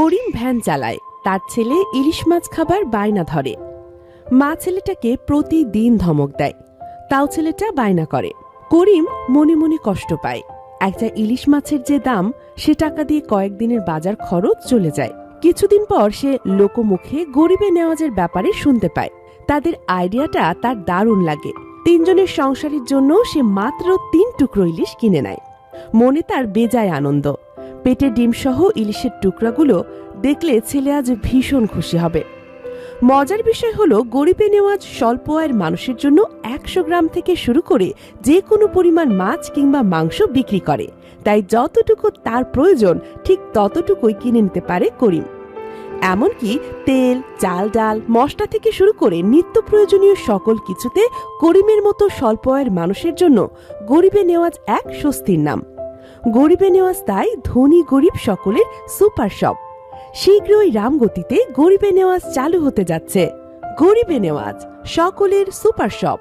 করিম van চালায়, তার ছেলে ইলিশ মাছ খাবার বায়না ধরে। মা ছেলেটাকে প্রতিদিন ধমক দেয়, তাও ছেলেটা বায়না করে। করিম মনে মনে কষ্ট পায়। একটা ইলিশ মাছের যে দাম, সে টাকা দিয়ে কয়েকদিনের বাজার খরচ চলে যায়। কিছুদিন পর সে লোকমুখে গরিবে নেওয়াজের ব্যাপারে শুনতে পায়। তাদের আইডিয়াটা তার দারুণ লাগে। তিনজনের সংসারের জন্য সে মাত্র তিন টুকরো ইলিশ কিনে নেয়। মনে তার বেজায় আনন্দ। পেটে ডিমসহ ইলিশের টুকরাগুলো দেখলে ছেলে আজ ভীষণ খুশি হবে। মজার বিষয় হলো, গরিবে নেওয়াজ স্বল্প আয়ের মানুষের জন্য একশো গ্রাম থেকে শুরু করে যে কোনো পরিমাণ মাছ কিংবা মাংস বিক্রি করে। তাই যতটুকু তার প্রয়োজন, ঠিক ততটুকুই কিনে নিতে পারে করিম। এমনকি তেল, চাল ডাল, মশলা থেকে শুরু করে নিত্য প্রয়োজনীয় সকল কিছুতে করিমের মতো স্বল্প আয়ের মানুষের জন্য গরিবে নেওয়াজ এক স্বস্তির নাম। গরিবে নেওয়াজ তাই ধনী, গরিব সকলের সুপার শপ। শীঘ্রই রামগতিতে গরিবে নেওয়াজ চালু হতে যাচ্ছে। গরিবে নেওয়াজ সকলের সুপার শপ।